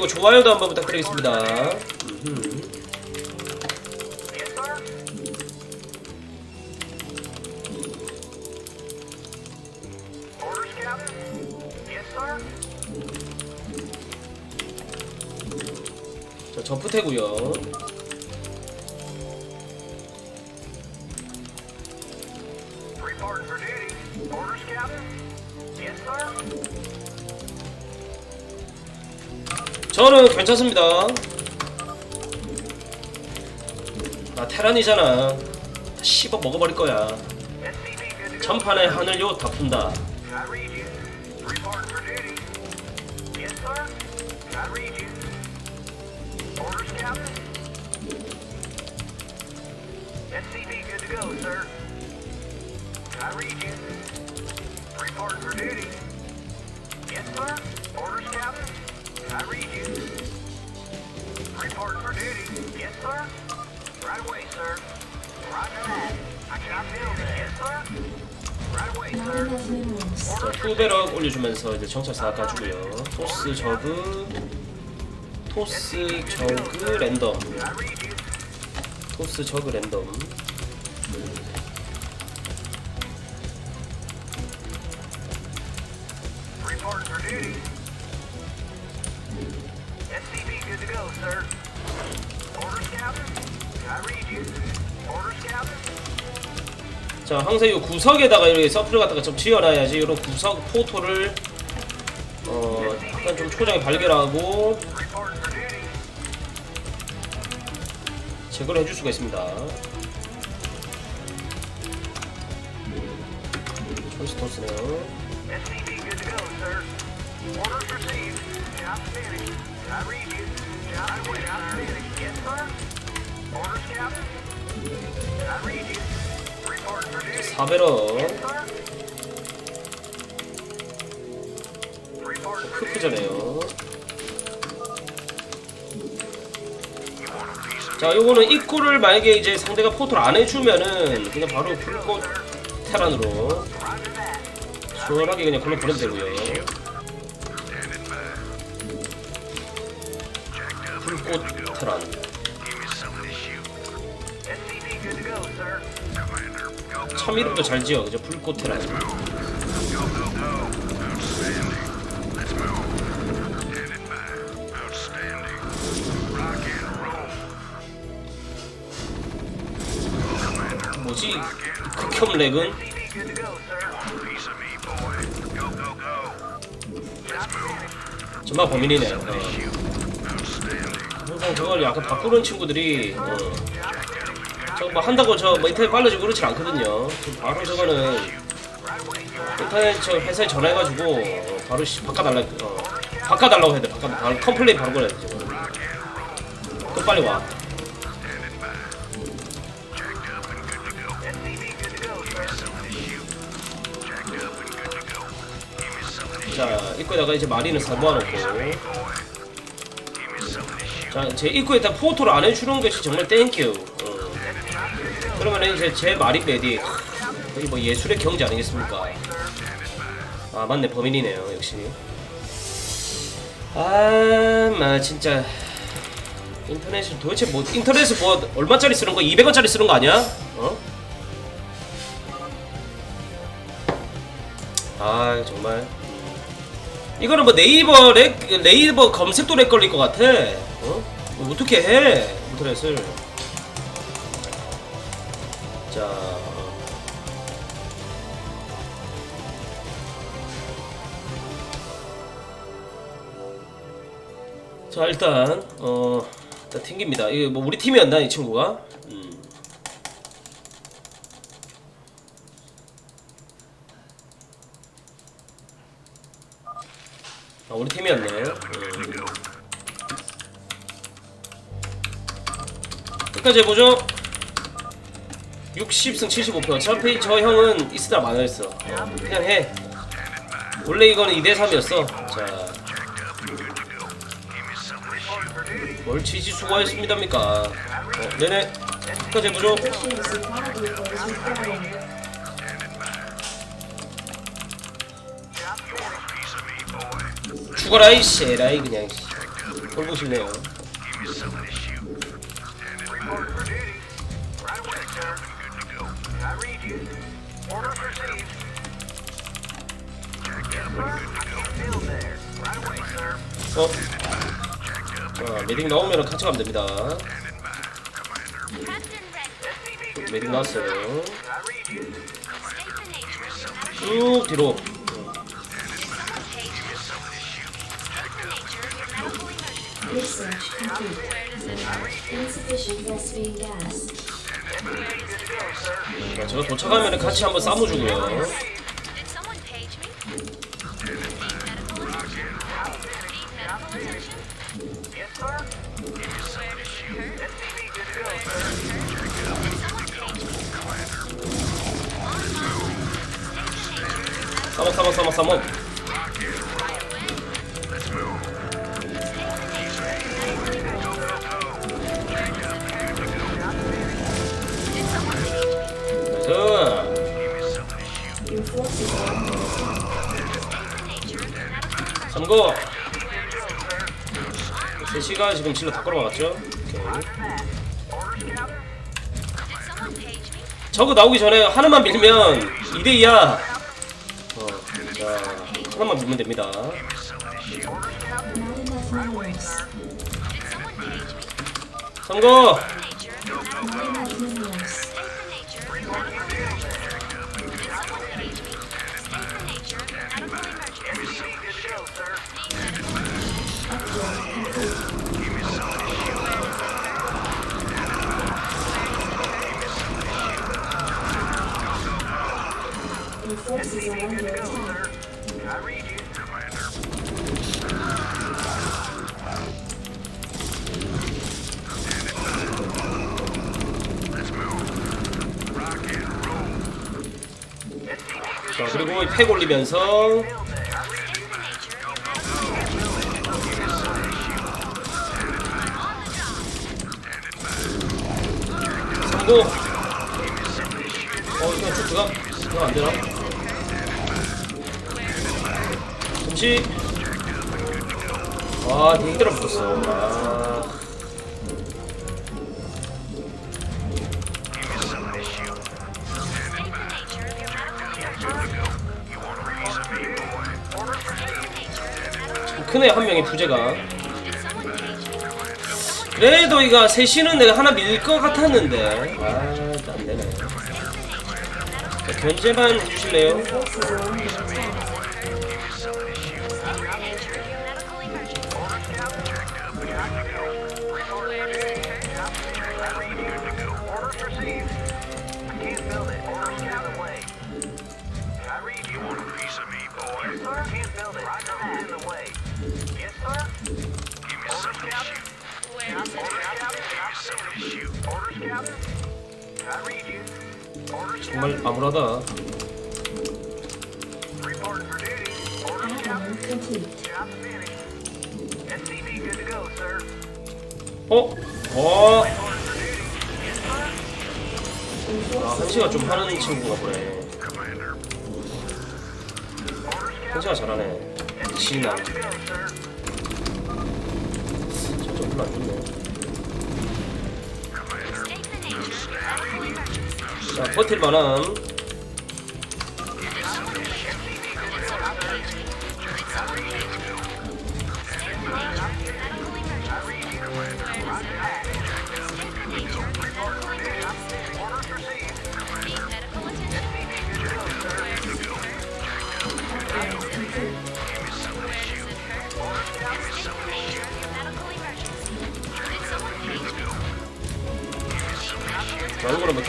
그리고 좋아요도 한번 부탁드리겠습니다. 자, 점프 태고요. 저는 괜찮습니다. 나 테란이잖아. 다 씹어 먹어버릴 거야. 전판에 하늘요 다 푼다. 투배럭 올려주면서 이제 정찰 사각 가지고요. 토스 저그, 토스 저그 랜덤. 토스 저그 랜덤. 항상 이 구석에다가 이렇게 서플을 갖다가 좀 지어놔야지 이런 구석 포토를 어 약간 좀 초장에 발견하고. 제거를 해줄 수가 있습니다. 토스 토스네요. Job wait, I'm finished. Yes, sir. Orders, Captain? I read you. Reporting for duty. 사베럭 Yes, sir. Reporting for duty. 크크잖아요. 자, 요거는 입구를 만약에 이제 상대가 포토를 안 해주면은 그냥 바로 불꽃 테란으로. 시원하게 그냥 걸러 보내면 되고요. 불꽃 테란. 참 이름도 잘 지어, 그죠? 불꽃 테란. 뭐지? 극혐 렉은? 정말 고민이네. 어. 항상 저걸 약간 바꾸는 친구들이 어. 뭐 한다고 저뭐 인터넷 빨라지고 그렇진 않거든요. 좀 바로 저거는 인터넷 저 회사에 전화해가지고 어, 바로 씨, 바꿔달라 어, 바꿔달라고 해야 돼. 바꿔 바로 컴플레인 바로 걸어야 돼. 그럼 빨리 와. 자 입구에다가 이제 마리는 사 모아놓고. 자, 제 입구에다 포토를 안 해주는 것이 정말 땡큐. 어. 그러면 이제 제 마린 레디. 거의 뭐 예술의 경지 아니겠습니까? 아 맞네 범인이네요 역시. 아, 마 진짜 인터넷을 도대체 뭐 인터넷을 뭐 얼마짜리 쓰는 거? 200원짜리 쓰는 거 아니야? 어? 아 정말 이거는 뭐 네이버 렉 네이버 검색도 렉 걸릴 것 같아. 어? 뭐 어떻게 해 인터넷을? 자 일단 어 일단 튕깁니다. 이거 뭐 우리 팀이었나 이 친구가? 음. 아, 우리 팀이었네. 음. 끝까지 해보죠. 60승 75패. 어차피 저 형은 이스타 많아했어. 어, 그냥 해. 원래 이거는 2대 3이었어. 자. 뭘 치지 수고하셨습니다입니까? 어, 네네. 끝까지 해보죠. 죽어라 이 쉐라이 그냥. away, sir. 어? 자, 메딕 나오면 같이 가면 됩니다. 메딕 나왔어요. 쭉 뒤로. 자, 제가 도착하면 같이 한번 싸워주고요. Of your medical emergency. 삼고. 3시가 지금 질러 다 끌어막았죠? 오케이. 저거 나오기 전에 하나만 밀면 2대2야. 밀면 됩니다. Enough 팩 올리면서 성공! 어, 이거 쭉 들어가? 들어가 안 되나? 잠시! 아, 되게 힘들어 붙었어. 아. Emergency. 크네, 한 명의 부재가. 그래도 이거 셋이는 내가 하나 밀 것 같았는데. 아, 또안 되네. 자, 견제만 해주실래요? 정말. 암울하다. 어? 어? 아, 한시가 좀 하는 친구가 보네. 한시가 잘하네. sir. 진짜 별로 안 좋네. 자, 버틸 만함.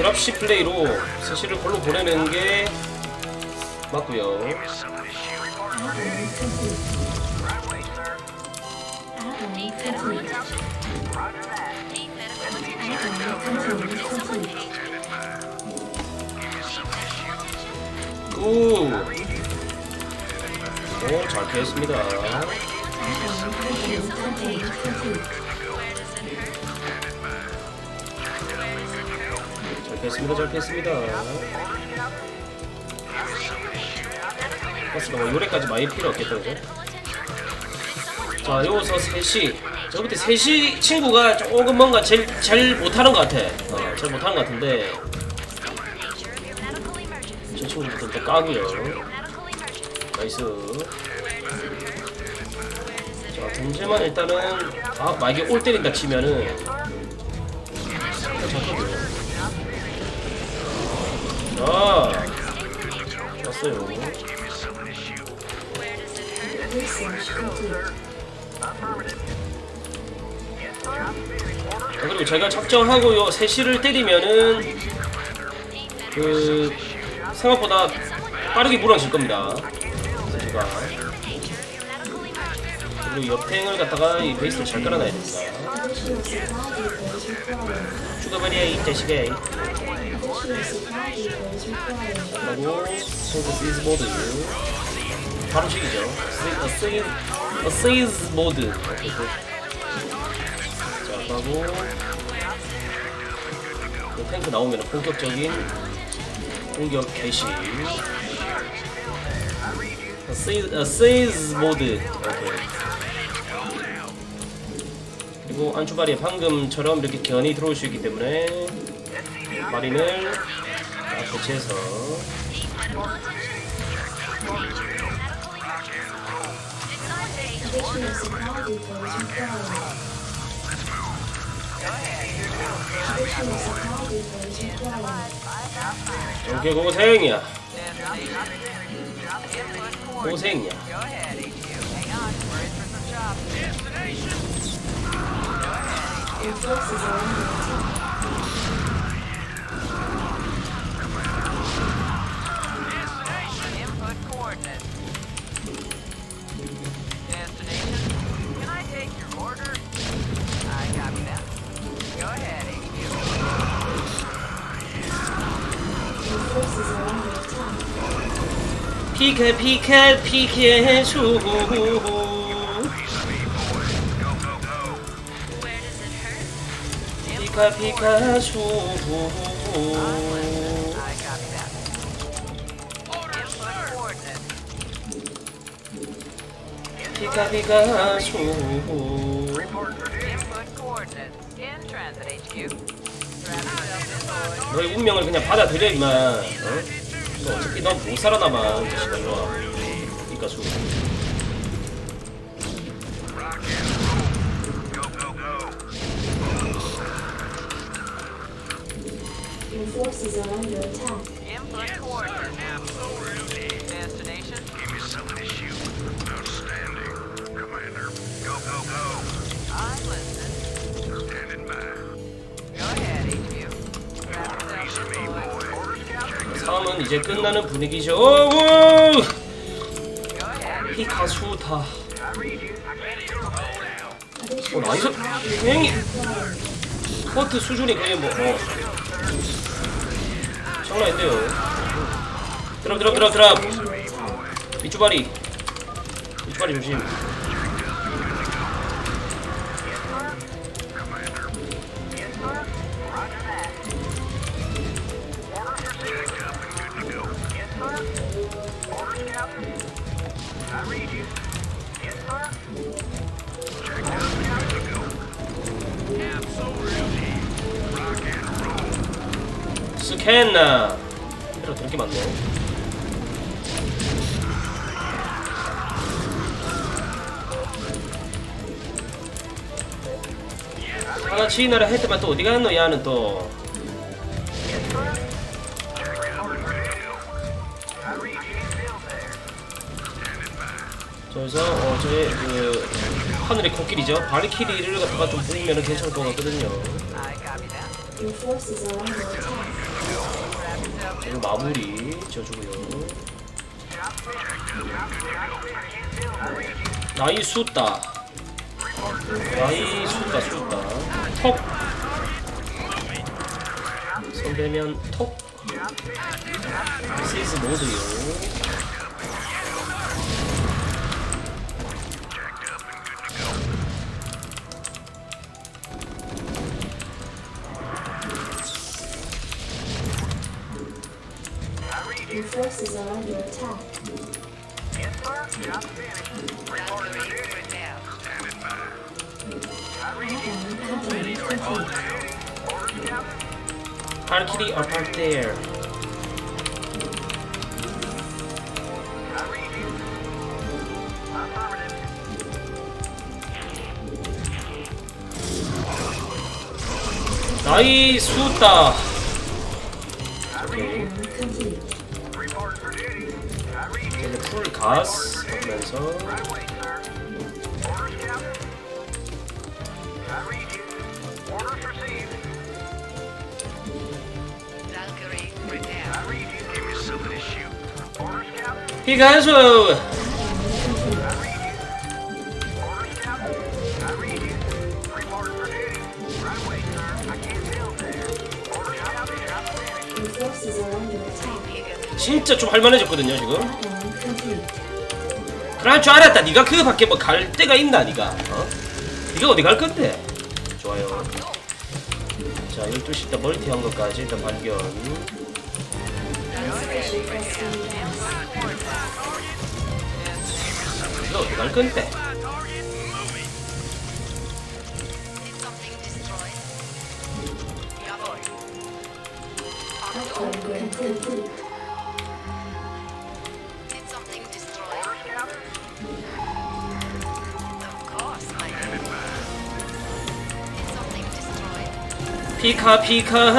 드랍시 플레이로 스시를 골로 보내는 게 맞고요. 굿! 오, 잘 피했습니다. 잘 피했습니다. 잘 피했습니다. 가스가 뭐 요래까지 많이 필요 없겠다, 그죠? 자, 여기서 셋이 page 저 그때 셋이 친구가 조금 뭔가 제일 잘 못하는 것 같아. 어, 잘 못하는 것 같은데. 저 친구부터 또 까고요. 나이스. 자, 동재만 일단은 아, 만약에 올 때린다 치면은 왔어요. 자, 그리고 제가 작정하고 요 세시를 때리면은 그 생각보다 빠르게 무너질 겁니다. 제가 그리고 옆탱을 갖다가 이 베이스를 잘 깔아놔야 됩니다. 추가버리야 이 자식아. Additional supply depots required. 하고 싱크 시즈 모드 바로 식이죠. 세이즈 세이즈 모드. 자 하고 그 탱크 나오면 본격적인 공격 개시. 모드. 오케이. 그리고 안주바리에 방금처럼 이렇게 견이 들어올 수 있기 때문에 마린을 딱 교체해서. 저게 고생이야 고생이야 Your forces are under attack. Input coordinates. Destination. 피카 피카츄 I copy that. Input coordinates. 피카 피카츄 Input coordinates. In transit, HQ. Grab yourself input. 너의 운명을 그냥 받아들여 임마 어? 너 어차피 넌못 살아남아 이 자식아 일로와 피카츄 Under attack. Input coordinates. Destination. I listen. Go ahead, HQ. Grab yourself input. 싸움은 이제 끝나는 분위기죠 오! Go ahead. 피카츄다 어 Additional 나이스 supply depots 맹이 required. 스쿼트 수준이 거의 뭐 어. 장난인데요. 드랍 드랍 드랍 드랍. 밑주바리 밑주바리 조심 스캔나 이런 되게 많네. 하나 치이나라 했더만 또 어디 갔노 야는 또. 저기서 어 저의 그 하늘의 코끼리죠. 바리키리를 갖다가 좀 보이면 괜찮을 것 같거든요 I copy that. Your forces are under attack. 그 리고 마무리 지어주고요. 나이 숫다. 나이 숫다 숫다. 톡 선배면 톡 시스 모드요 Your forces are under attack. That's the way you do it now. Add-on complete. 발키리 are back there. I read you. Affirmative. 나이스 다 are under attack. 진짜 좀 할만해졌거든요 지금. 그럴 줄 알았다. 네가 그거밖에 뭐 갈 데가 있나 네가? 어? 네가 어디 갈 건데? 좋아요. 자 12시 일단 멀티한 것까지 일단 발견. 네가 어디 갈 건데 destroyed? 피카 피카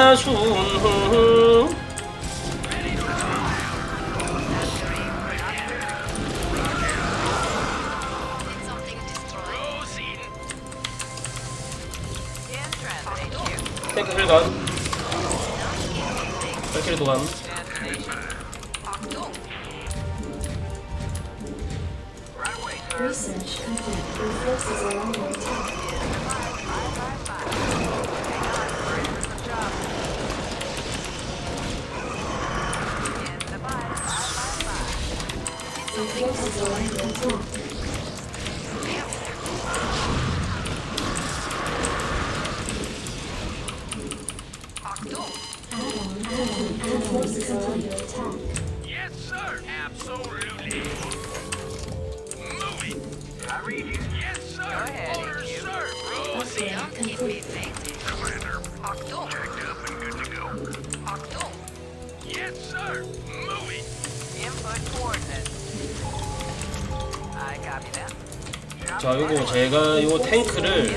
Yes, sir. Absolutely. Moving. I read you. Yes, sir. Go ahead, Orders, HQ. sir. Upgrade Don't keep me complete. fainting. Commander. Achtung! Checked up and good to go. Achtung! Yes, sir. Moving. Input coordinates. I copy that. 자 요거 제가 요 탱크를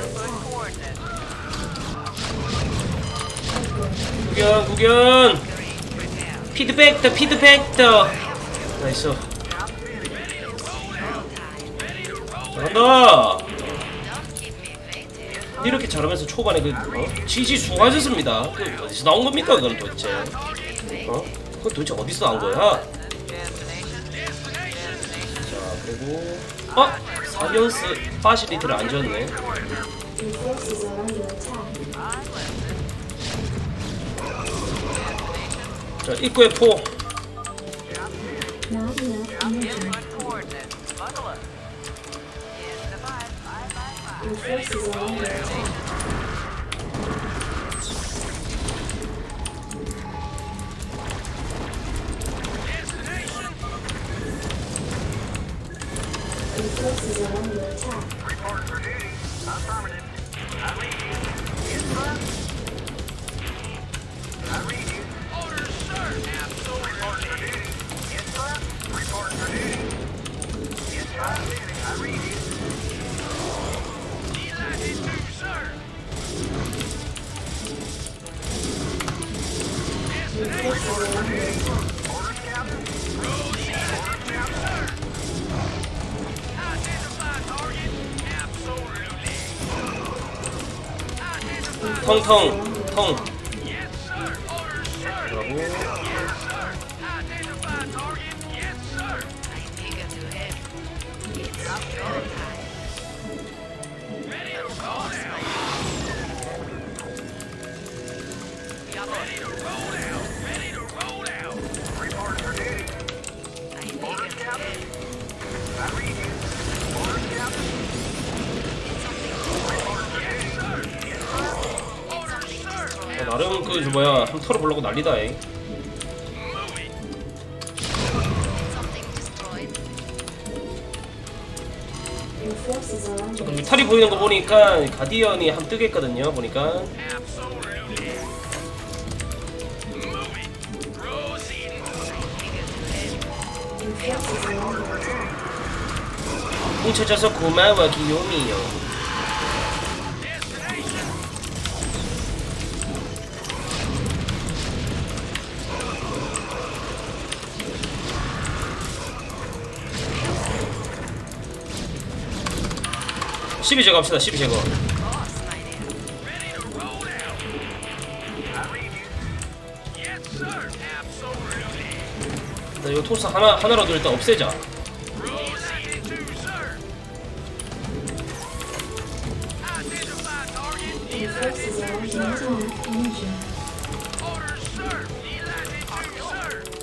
구경 구경 Valkyrie, prepare. 피드백 더 피드백 더 나이스 잘한다. 이렇게 잘하면서 초반에 그 어? 지지 수고하셨습니다 그 어디서 나온 겁니까 그건 도대체 어? 그건 도대체 어디서 나온 거야. 자 그리고 어? 사이언스 파시리티를 안 줬네 자 입구에 포 텅텅 텅 나름 그저 뭐야 한번 털어보려고 난리다 잉저 뮤탈이 보이는 거 보니까 가디언이 함 뜨겠거든요 보니까. 뭉쳐져서 고마워 기요미요 십이 제거 합시다 12 제거 나 이거 토스 하나, 하나라도 일단 없애자.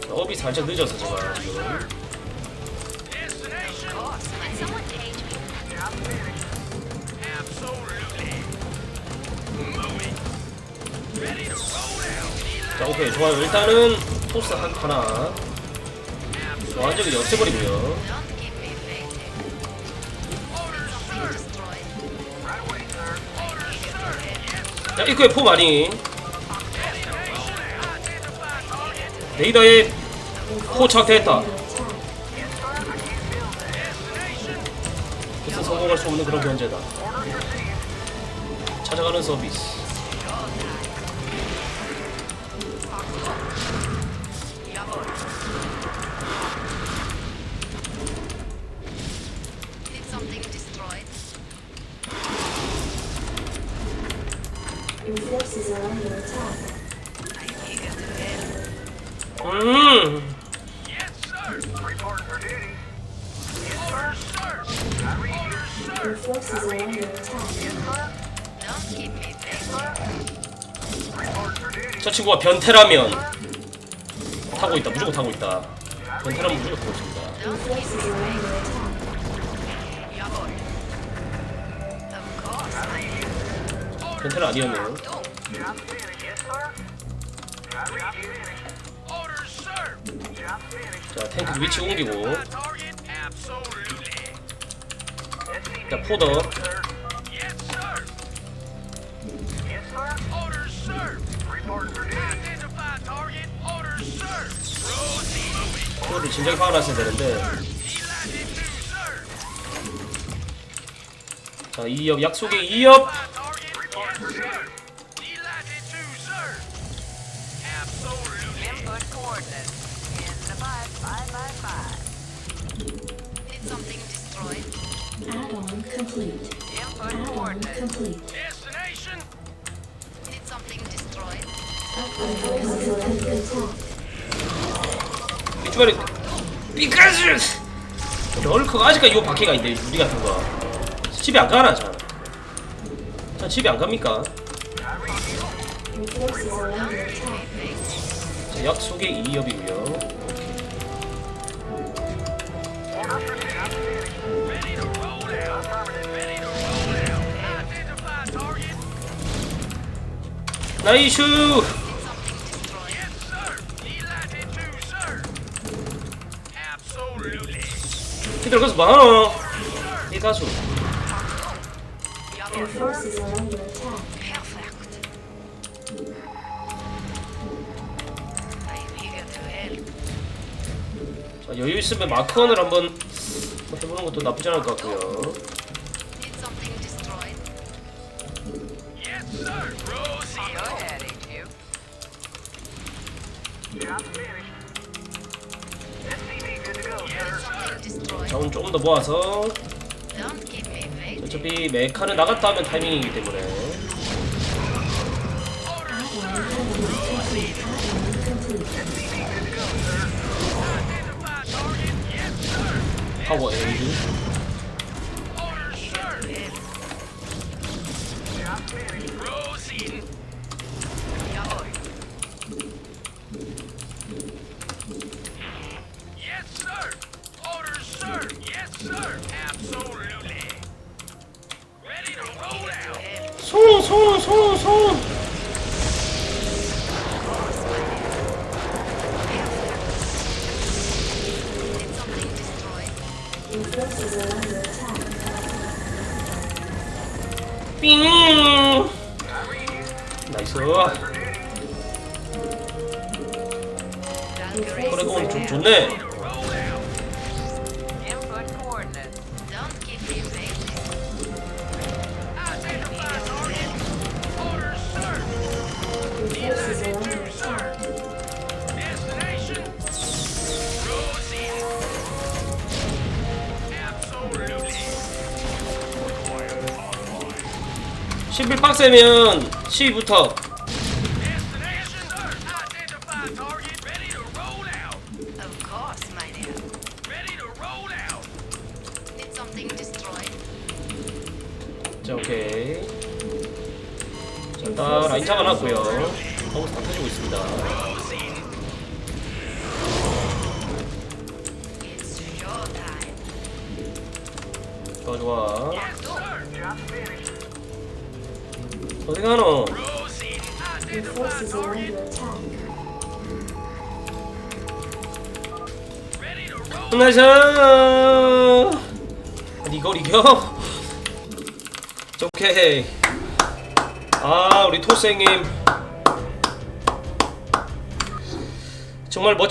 업이 살짝 늦어서 제가 지금 자 오케이 좋아요. 일단은 토스 한 하나. 완전히 없애버리고요. 자 입구에 포 많이 레이더에 포 Attack. 무슨 성공할 수 없는 그런 견제다. 찾아가는 서비스 저 친구가 변태라면 타고 있다. 무조건 타고 있다. 변태라면 무조건 타고 있습니다. 변태는 아니었네요 자 탱크 위치 옮기고. 자 포더. Rosie. 포를 진작에 박아놨어야 되는데. 자 2엽 약속의 2엽 complete. Destination. Did something. 이 주말에 삐까즈 럴커가 아직까지 요 바퀴가 있는데 유리 같은 거 집에 안 가나 자. 자 집에 안 갑니까? 자, 약속의 2엽이고요 Orders for duty. 나이슈. 피들 가서 많아 이 가수. 자, 여유 있으면 마크원을 한번 해보는 것도 나쁘지 않을 것 같고요 Did something destroyed? Yes, sir. Rosie. Go ahead, HQ. Job finished. SCV good to go, sir. Something destroyed? 자 오늘 조금 더 모아서. 어차피 메카는 나갔다 하면 타이밍이기 때문에 complete. Add-on 冲了，冲了，冲了，冲。 빡세면 12부터 Destination. Identify target. Ready to roll out. Of course, my dear. Ready to roll out. Did something destroyed? 자 오케이 자 일단 라인 잡아놨고요 하고 다 펴주고 있습니다 It's. 좋아 좋아 Sir. Job finished. 나이스 아니 이걸 이겨? 자, 오케이 아 우리 토스 형님 정말 멋진